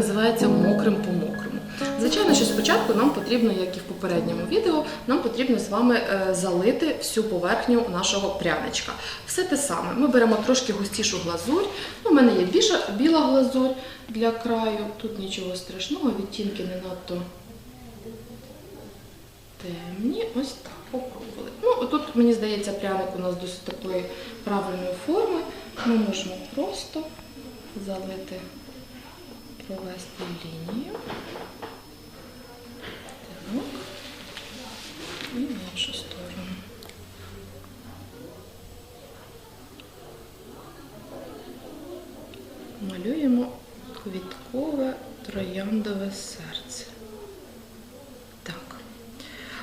називається мокрим по мокрому. Звичайно, що спочатку нам потрібно, як і в попередньому відео, нам потрібно з вами е, залити всю поверхню нашого пряничка. Все те саме. Ми беремо трошки густішу глазурь. Ну, У мене є біжа, біла глазурь для краю. Тут нічого страшного, відтінки не надто темні. Ось так попробували. Ну, отут, мені здається, пряник у нас досить такої правильної форми. Ми можемо просто залити провести лінію. Так. І в іншу сторону. Малюємо квіткове трояндове серце.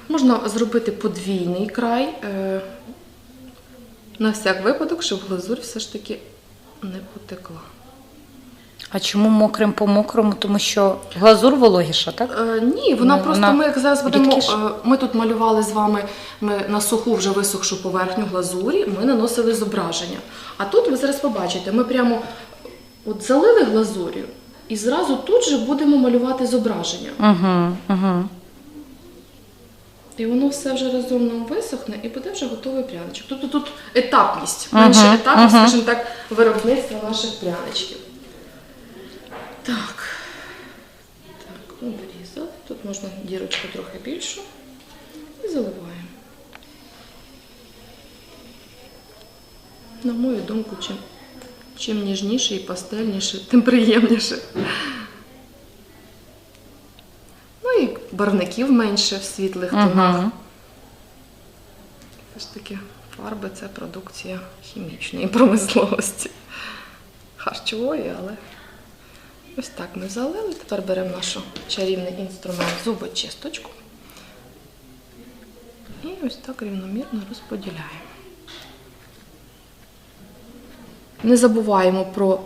Можна зробити подвійний край. е, На всяк випадок, щоб глазурь все ж таки не потекла. А чому мокрим по мокрому? Тому що глазур вологіша, так? Е, ні, вона Ну, просто вона ми як зараз будемо. рідкіша. е, Ми тут малювали з вами ми на суху вже висохшу поверхню глазурі, ми наносили зображення. А тут ви зараз побачите, ми прямо от залили глазур'ю і зразу тут же будемо малювати зображення. Угу, угу. І воно все вже разом нам висохне і буде вже готовий пряничок. Тобто тут етапність, менше Ага, етапність, ага. скажімо так, виробництва наших пряничків. Так. Так, обрізали. Тут можна дірочку трохи більшу. І заливаємо. На мою думку, чим, чим ніжніше і пастельніше, тим приємніше. Барвників менше в світлих тонах. Угу. Все ж таки, фарби це продукція хімічної промисловості. Харчової, але ось так ми залили. Тепер беремо наш чарівний інструмент зубочисточку. І ось так рівномірно розподіляємо. Не забуваємо про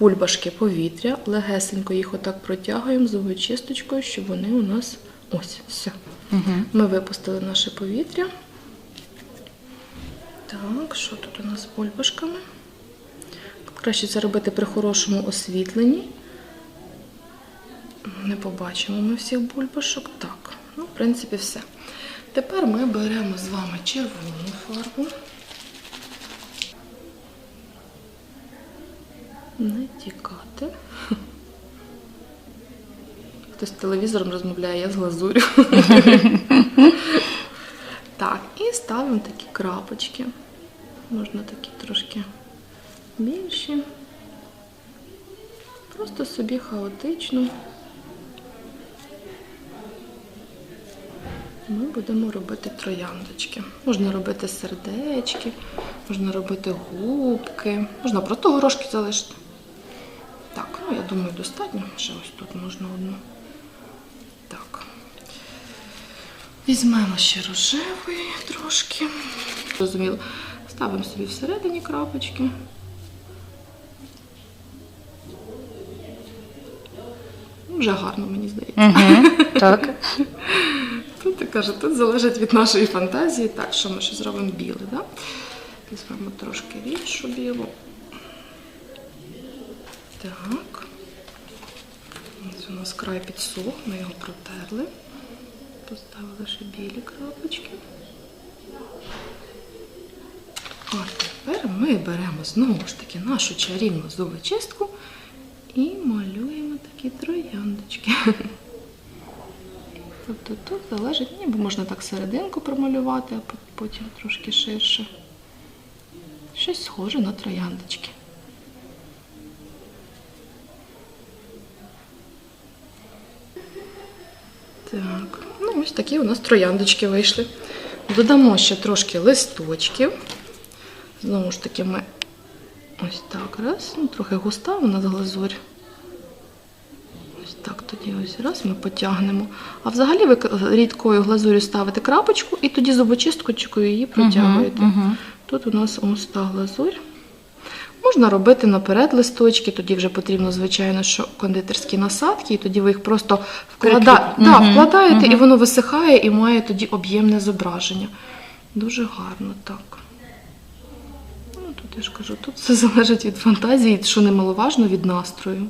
бульбашки повітря, легесенько їх отак протягуємо зубочисточкою, щоб вони у нас ось все. Угу. Ми випустили наше повітря. Так, що тут у нас з бульбашками? Краще це робити при хорошому освітленні. Не побачимо ми всіх бульбашок. Так, ну, в принципі, все. Тепер ми беремо з вами червону фарбу. Не тікати. Хтось з телевізором розмовляє, я з глазурю. Так, і ставимо такі крапочки. Можна такі трошки більші. Просто собі хаотично. Ми будемо робити трояндочки. Можна робити сердечки, можна робити губки, можна просто горошки залишити. Ну я думаю, достатньо. Ще ось тут можна одну. Так. Візьмемо ще рожевий трошки. Зрозуміло. Ставимо собі всередині крапочки. Ну, Вже гарно, мені здається. Угу. Так. Тут я кажу, тут залежить від нашої фантазії. Так, що ми ще зробимо біле, да? Візьмемо трошки рідшу білу. Так. Ось у нас край підсох, ми його протерли. Поставили ще білі крапочки. А тепер ми беремо знову ж таки нашу чарівну зубочистку і малюємо такі трояндочки. Тобто тут залежить, ніби можна так серединку промалювати, а потім трошки ширше. Щось схоже на трояндочки. Так, ну ось такі у нас трояндочки вийшли. Додамо ще трошки листочків. Знову ж таки, ми ось так раз, ну, трохи густа у нас глазурь. Ось так тоді ось раз ми потягнемо. А взагалі ви рідкою глазурю ставите крапочку і тоді зубочисткою її протягуєте. Мгм, мгм. Тут у нас ось та глазурь. Можна робити наперед листочки, тоді вже потрібно, звичайно, що кондитерські насадки, і тоді ви їх просто вклада... Да, вкладаєте, і воно висихає і має тоді об'ємне зображення. Дуже гарно так. Ну, тут я ж кажу, тут все залежить від фантазії, що немаловажно від настрою.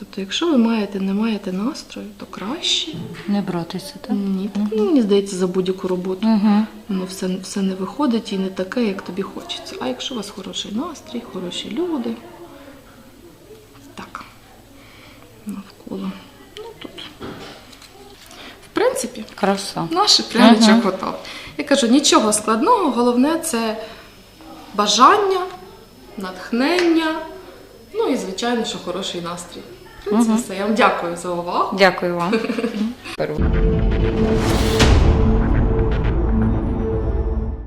Тобто, якщо ви маєте, не маєте настрою, то краще. Не братися, так? Ні, так, ну, мені здається, за будь-яку роботу Угу. воно все, все не виходить і не таке, як тобі хочеться. А якщо у вас хороший настрій, хороші люди, так, навколо. Ну тут. В принципі, Краса. наш пряничок Ага. готов. Я кажу, нічого складного, головне це бажання, натхнення, ну і, звичайно, що хороший настрій. Мгм. все. Я вам дякую за увагу. Дякую вам.